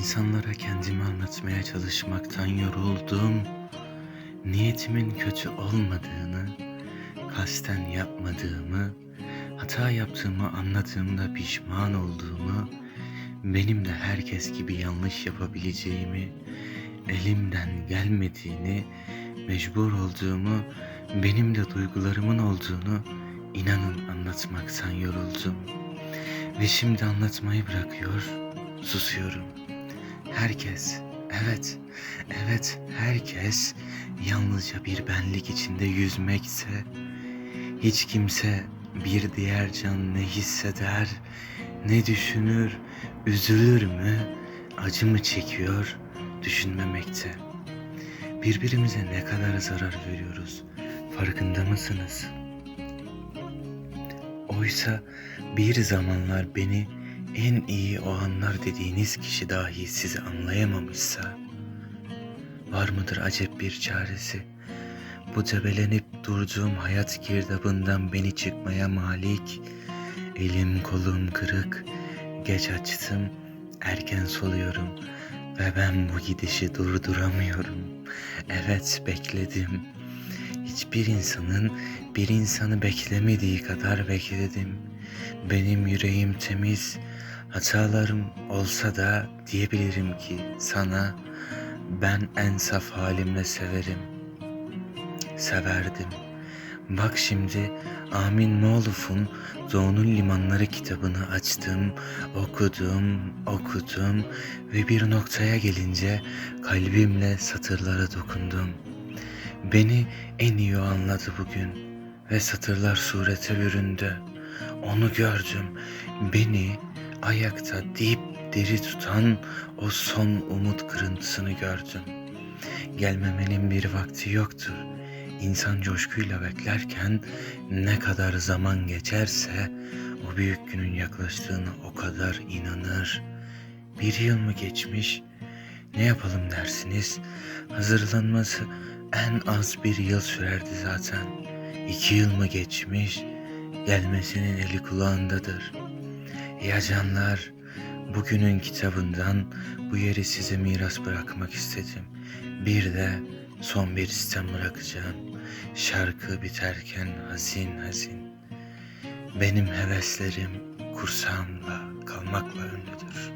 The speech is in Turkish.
İnsanlara kendimi anlatmaya çalışmaktan yoruldum. Niyetimin kötü olmadığını, kasten yapmadığımı, hata yaptığımı anladığımda pişman olduğumu, benim de herkes gibi yanlış yapabileceğimi, elimden gelmediğini, mecbur olduğumu, benim de duygularımın olduğunu inanın anlatmaktan yoruldum. Ve şimdi anlatmayı bırakıyor, susuyorum. Herkes, evet, evet herkes yalnızca bir benlik içinde yüzmekse, hiç kimse bir diğer can ne hisseder, ne düşünür, üzülür mü, acı mı çekiyor, düşünmemekte. Birbirimize ne kadar zarar veriyoruz, farkında mısınız? Oysa bir zamanlar beni en iyi o anlar dediğiniz kişi dahi sizi anlayamamışsa, var mıdır acep bir çaresi? Bu debelenip durduğum hayat girdabından beni çıkmaya malik, elim kolum kırık, geç açtım, erken soluyorum ve ben bu gidişi durduramıyorum. Evet bekledim. Hiçbir insanın bir insanı beklemediği kadar bekledim. Benim yüreğim temiz, hatalarım olsa da diyebilirim ki sana ben en saf halimle severim. Severdim. Bak şimdi Amin Moğluf'un Doğu'nun Limanları kitabını açtım, okudum, okudum ve bir noktaya gelince kalbimle satırlara dokundum. Beni en iyi anladı bugün ve satırlar surete büründü. Onu gördüm. Beni ayakta dip diri tutan o son umut kırıntısını gördüm. Gelmemenin bir vakti yoktur. İnsan coşkuyla beklerken ne kadar zaman geçerse o büyük günün yaklaştığını o kadar inanır. Bir yıl mı geçmiş? Ne yapalım dersiniz? Hazırlanması en az bir yıl sürerdi zaten. İki yıl mı geçmiş? Gelmesinin eli kulağındadır. Ya canlar, bugünün kitabından bu yeri size miras bırakmak istedim. Bir de son bir sistem bırakacağım. Şarkı biterken hazin hazin. Benim heveslerim kursağımda kalmakla ünlüdür.''